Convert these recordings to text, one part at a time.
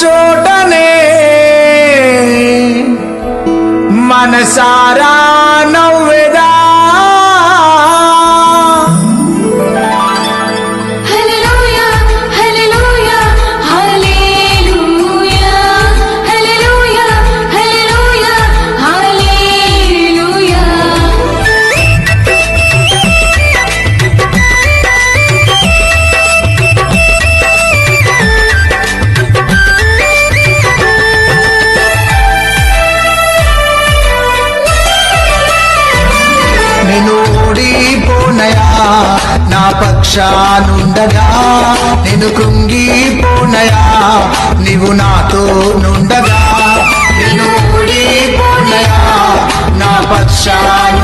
చోటనే మనసారా నా పక్షానుండగా నేను కృంగిపోనయా నీవు నాతో నుండగా నేను ఓడిపోనయా నా పక్షాను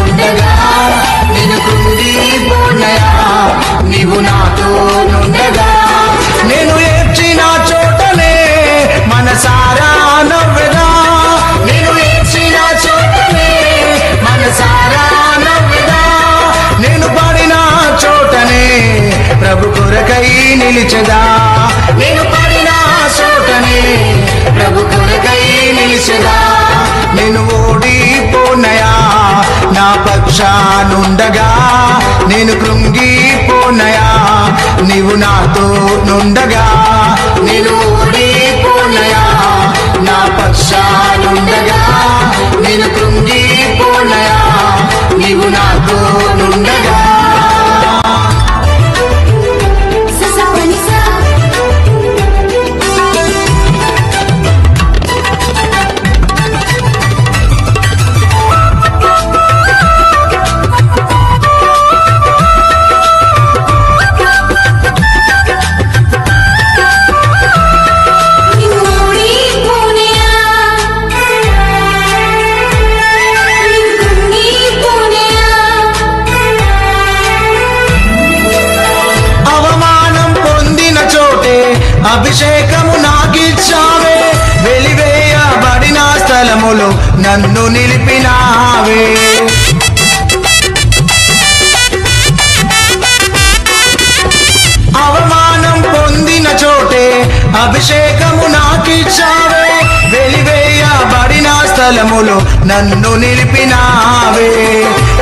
పక్షానుండగా నేను కృంగిపోనయా నీవు నాతో నుండగా నేను ఓడిపోనయా అభిషేకము నాకిచ్చావే. వెలివేయబడిన స్థలములో నన్ను నిలిపినావే. అవమానం పొందిన చోటే అభిషేకము నాకిచ్చావే. వెలివేయబడిన స్థలములో నన్ను నిలిపినావే.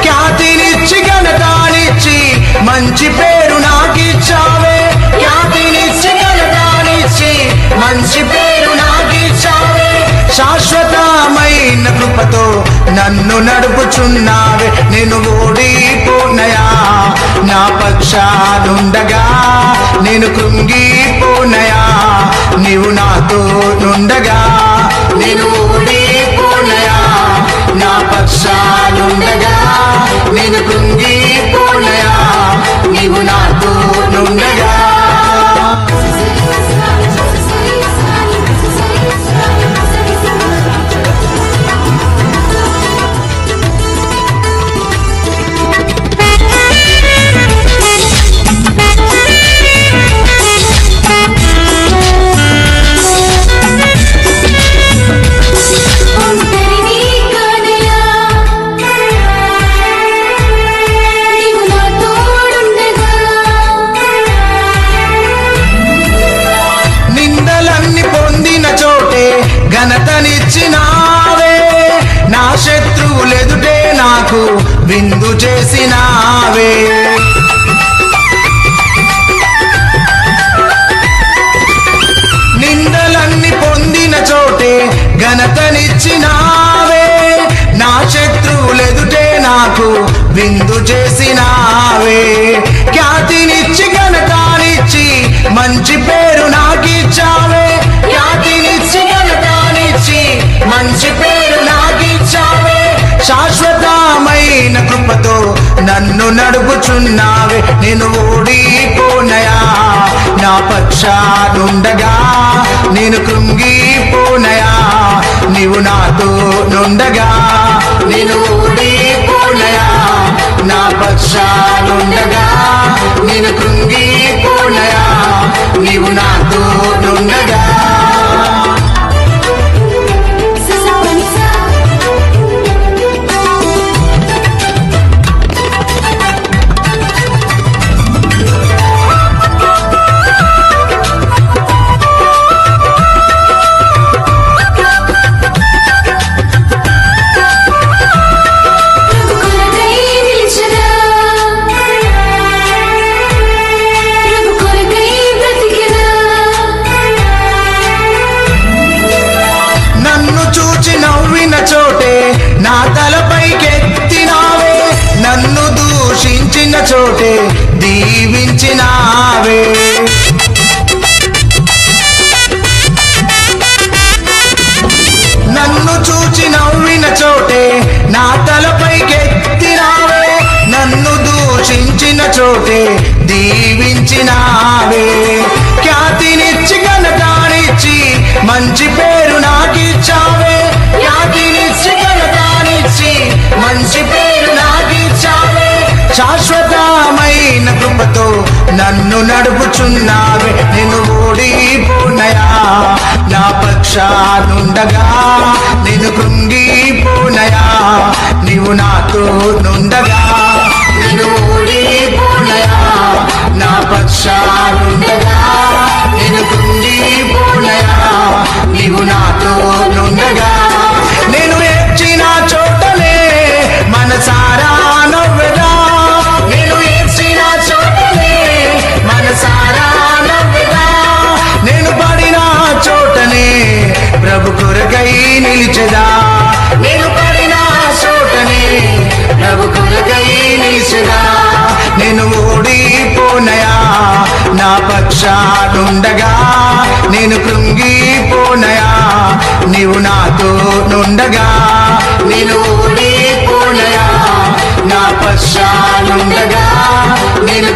ఖ్యాతినిచ్చి ఘనతానిచ్చి మంచి శాశ్వతమైన కృపతో నన్ను నడుపుచున్నావే. నేను ఓడిపోనయా? నా పక్షానుండగా నేను కృంగిపోనయా? నీవు నాతో నుండగా నేను ఓడిపోనయా? నా పక్షానుండగా నేను కృంగి నడుపుచున్నావే నేను ఓడిపోనయా? నా పక్షానుండగా నేను కృంగిపోనయా? నీవు నాతో నుండగా నేను ఇచ్చినావే నన్ను చూచి నవ్విన చోటే నా తలపైకెత్తినావే నన్ను దూషించిన చోటే దీవించినావే. ఖ్యాతినిచ్చి ఘనతానిచ్చి మంచి ఉన్నావే నేను ఓడిపోనయా నా పక్షానుండగా నేను కృంగిపోనయా నీవు నాతో నుండగా చాటుండగా నేను కృంగిపోనయా. నీవు నాతో నుండగా నేను ఓడిపోనయా నా పశ్చాలుండగా నేను